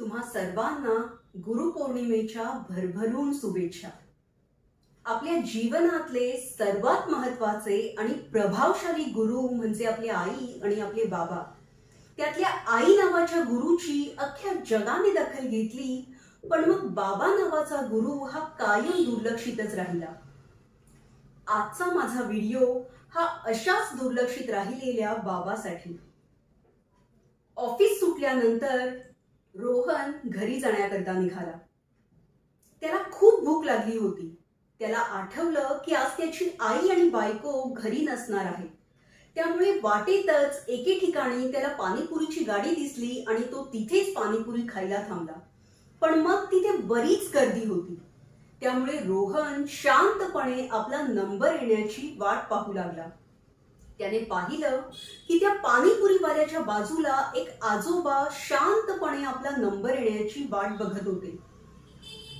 तुम्हा सर्वांना गुरुपौर्णिमेच्या भरभरून शुभेच्छा. आपल्या जीवनातले सर्वात महत्त्वाचे आणि प्रभावशाली गुरु म्हणजे आपली आई आणि आपले बाबा. त्यातल्या आई नावाच्या गुरुची अख्ख्या जगाने दखल घेतली पण मग बाबा नावाचा गुरु हा कायम दुर्लक्षितच राहिला. आजचा माझा व्हिडिओ हा अशाच दुर्लक्षित राहिलेल्या बाबासाठी. ऑफिस सुटल्यानंतर रोहन घरी जाण्याकरता निघाला. त्याला खूप भूक लागली होती. त्याला आठवलं की आज त्याची आई आणि बायको घरी नसणार आहे त्यामुळे वाटेतच एके ठिकाणी त्याला पाणीपुरीची गाडी दिसली आणि तो तिथेच पाणीपुरी खायला थांबला. पण मग तिथे बरीच गर्दी होती. त्यामुळे रोहन शांतपणे आपला नंबर येण्याची वाट पाहू लागला. त्याने पाहिलं की त्या पाणीपुरीवाल्याच्या बाजूला एक आजोबा शांतपणे आपला नंबर येण्याची वाट बघत होते.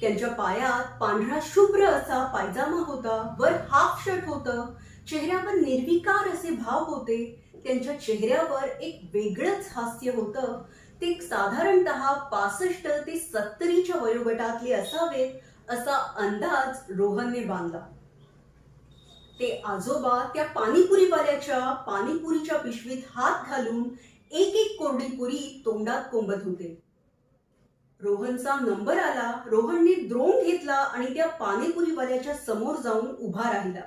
त्यांच्या पायात पांढरा शुभ्र असा पायजामा होता वर हाफ शर्ट होतं चेहऱ्यावर निर्विकार असे भाव होते त्यांच्या चेहऱ्यावर एक वेगळंच हास्य होतं ते साधारणतः पासष्ट ते सत्तरीच्या वयोगटातले असावेत असा अंदाज रोहनने बांधला. ते आजोबा त्या पाणीपुरीवाल्याच्या पाणीपुरीच्या पिशवीत हात घालून एक एक कोरडी पुरी तोंडात कोंबत होते. रोहनचा नंबर आला रोहनने द्रोण घेतला आणि त्या पाणीपुरीवाल्याच्या समोर जाऊन उभा राहिला.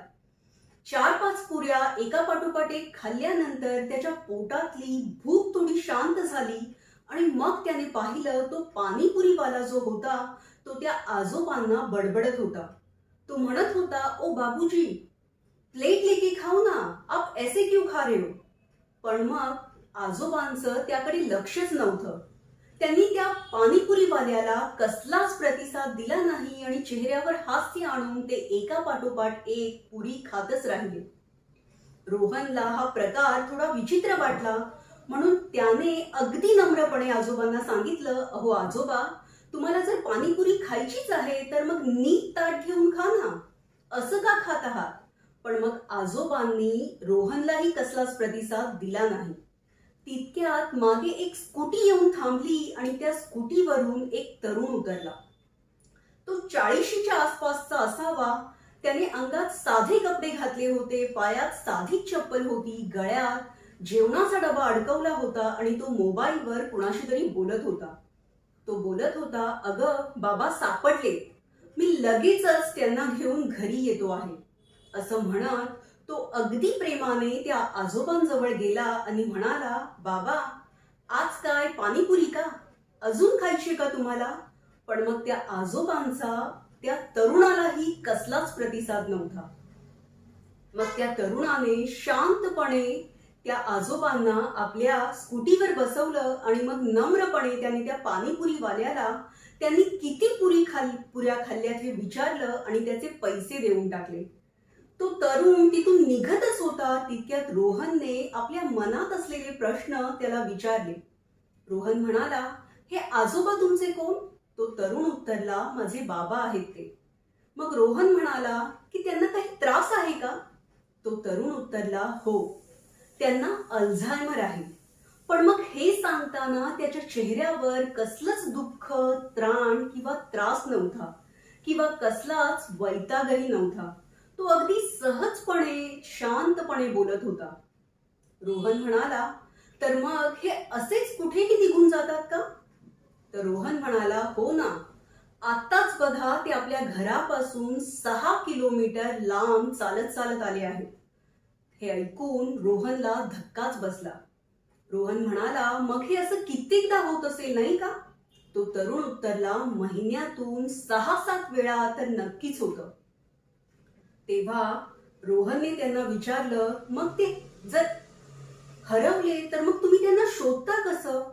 चार पाच पुऱ्या एका पाठोपाठ एक खाल्ल्यानंतर त्याच्या पोटातली भूक थोडी शांत झाली आणि मग त्याने पाहिलं तो पाणीपुरीवाला जो होता तो त्या आजोबांना बडबडत होता. तो म्हणत होता ओ बाबूजी प्लेट लेके खाऊ ना. आप ऐसे क्यों खा रहे हो? पण मग आजोबांचं त्याकडे लक्षच नव्हतं. त्यांनी त्या पाणीपुरीवाल्याला कसलाच प्रतिसाद दिला नाही आणि चेहऱ्यावर हास्य आणून ते एका पाठोपाठ एक पुरी खातच राहिले. रोहनला हा प्रकार थोडा विचित्र वाटला. म्हणून त्याने अगदी नम्रपणे आजोबांना सांगितलं अहो आजोबा तुम्हाला जर पाणीपुरी खायचीच आहे तर मग नीट ताट घेऊन खा ना. असं का खात आहात? पण मग आजोबांनी रोहनलाही कसलाच प्रतिसाद दिला नाही. तितक्यात मागे एक स्कूटी येऊन थांबली आणि त्या स्कूटीवरून एक तरुण उतरला. तो चाळीशीच्या आसपासचा असावा. त्याने अंगात साधे कपडे घातले होते पायात साधी चप्पल होती गळ्यात जेवणाचा डबा अडकवला होता आणि तो मोबाईलवर कुणाशी तरी बोलत होता. तो बोलत होता अगं बाबा सापडले. मी लगेचच त्यांना घेऊन घरी येतो आहे. असं म्हणत तो अगदी प्रेमाने त्या आजोबांजवळ गेला आणि म्हणाला बाबा आज काय? पाणीपुरी का? अजून खायची का तुम्हाला? पण मग त्या आजोबांचा त्या तरुणालाही कसलाच प्रतिसाद नव्हता. मग त्या तरुणाने शांतपणे त्या आजोबांना आपल्या स्कूटीवर बसवलं आणि मग नम्रपणे त्याने त्या पाणीपुरीवाल्याला त्यांनी किती पुरी खाल पुऱ्या खाल्ल्यात हे विचारलं आणि त्याचे पैसे देऊन टाकले. तो तरुण तिथून निघतच होता. तितक्यात रोहनने आपल्या मनात असलेले प्रश्न त्याला विचारले. रोहन म्हणाला हे आजोबा तुमचे कोण? तो तरुण उत्तरला माझे बाबा आहेत ते. मग रोहन म्हणाला की त्यांना काही त्रास आहे का? तो तरुण उत्तरला हो त्यांना अल्झायमर आहे. पण मग हे सांगताना त्याच्या चेहऱ्यावर कसलंच दुःख त्राण किंवा त्रास नव्हता किंवा कसलाच वैतागही नव्हता. तो अगदी सहजपणे शांतपणे बोलत होता. रोहन म्हणाला तर मग हे असेच कुठेही निघून जातात का? तर रोहन म्हणाला हो ना. आत्ताच बघा ते आपल्या घरापासून सहा किलोमीटर लांब चालत चालत आले आहेत. हे ऐकून रोहनला धक्काच बसला. रोहन म्हणाला मग हे असं कित्येकदा होत असेल नाही का? तो तरुण उत्तरला महिन्यातून सहा सात वेळा तर नक्कीच होतं. तेव्हा रोहनने त्यांना विचारलं मग ते जर हरवले तर मग तुम्ही त्यांना शोधता कसं?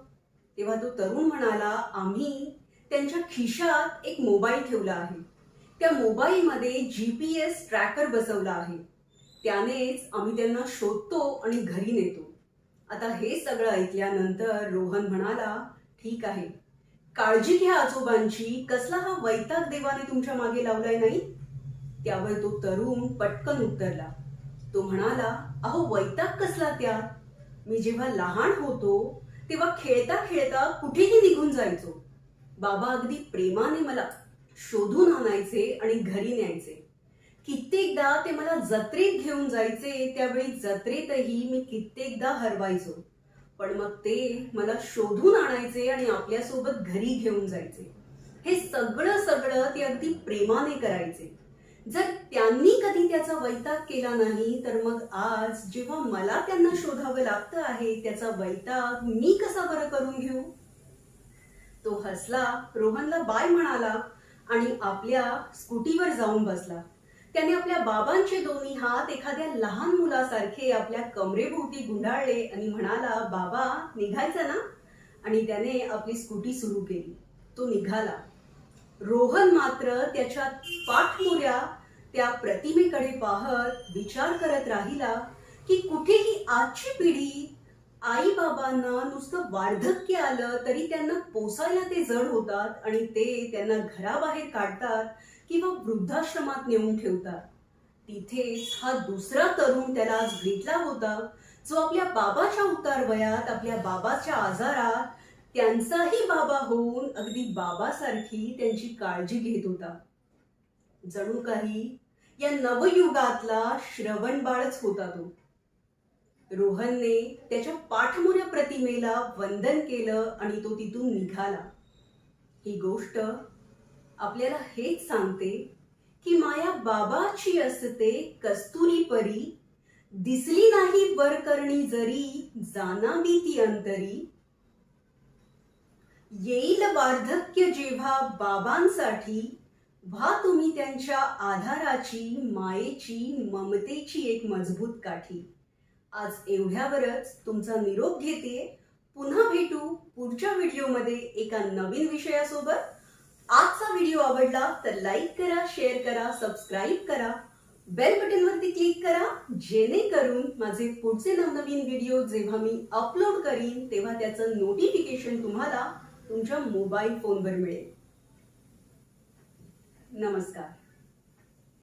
तेव्हा तो तरुण म्हणाला आम्ही त्यांच्या खिशात एक मोबाईल ठेवला आहे. त्या मोबाईलमध्ये जी पी एस ट्रॅकर बसवला आहे. त्यानेच आम्ही त्यांना शोधतो आणि घरी नेतो. आता हे सगळं ऐकल्यानंतर रोहन म्हणाला ठीक आहे. काळजी घ्या आजोबांची. कसला हा वैताग देवाने तुमच्या मागे लावलाय नाही? त्यावर तो तरुण पटकन उतरला. तो म्हणाला अहो वैताग कसला त्यात मी जेव्हा लहान होतो तेव्हा खेळता खेळता कुठेही निघून जायचो. बाबा अगदी प्रेमाने मला शोधून आणायचे आणि घरी न्यायचे. कित्येकदा ते मला जत्रेत घेऊन जायचे त्यावेळी जत्रेतही मी कित्येकदा हरवायचो. पण मग ते मला शोधून आणायचे आणि आपल्यासोबत घरी घेऊन जायचे. हे सगळं सगळं ते अगदी प्रेमाने करायचे. जर त्यांनी कधी त्याचा वैताग केला नाही तर मग आज जेव्हा मला त्यांना शोधावं लागतं आहे त्याचा वैताग मी कसा बरं करून घेऊ? तो हसला रोहनला बाय म्हणाला आणि आपल्या स्कूटीवर जाऊन बसला. त्याने आपल्या बाबांचे दोन्ही हात एखाद्या लहान मुलासारखे आपल्या कमरेभोवती गुंडाळले आणि म्हणाला बाबा निघायचं ना? आणि त्याने आपली स्कूटी सुरू केली. तो निघाला. रोहन मात्र त्याच्या पाठमोऱ्या त्या प्रतिमेकडे पाहत विचार करत राहिला की कुठेही आजची पिढी आई बाबांना नुसतं वार्धक्य आलं तरी त्यांना पोसायला ते जड होतात आणि ते त्यांना घराबाहेर काढतात किंवा वृद्धाश्रमात नेऊन ठेवतात. तिथेच हा दुसरा तरुण त्याला आज भेटला होता जो आपल्या बाबाच्या उतार वयात आपल्या बाबाच्या आजारात त्यांचाही बाबा होऊन अगदी बाबासारखी त्यांची काळजी घेत होता. जणू काही या नवयुगातला श्रवण बाळच होता तो. रोहनने त्याच्या पाठमोऱ्या प्रतिमेला वंदन केलं आणि तो तिथून निघाला. ही गोष्ट आपल्याला हेच सांगते की माया बाबाची असते कस्तुरी परी दिसली नाही वर करणी जरी जाना ती अंतरी येईल वार्धक्य जेव्हा बाबांसाठी व्हा तुम्ही त्यांच्या आधाराची मायेची ममतेची एक मजबूत काठी. आज एवढ्यावरच तुमचा निरोप घेते. पुन्हा भेटू पुढच्या व्हिडिओमध्ये एका नवीन विषयासोबत. आजचा व्हिडिओ आवडला तर लाईक करा शेअर करा सबस्क्राईब करा. बेल बटनवरती क्लिक करा जेणेकरून माझे पुढचे नवनवीन व्हिडिओ जेव्हा मी अपलोड करीन तेव्हा त्याचं नोटिफिकेशन तुम्हाला तुमच्या मोबाईल फोनवर मिळेल. नमस्कार.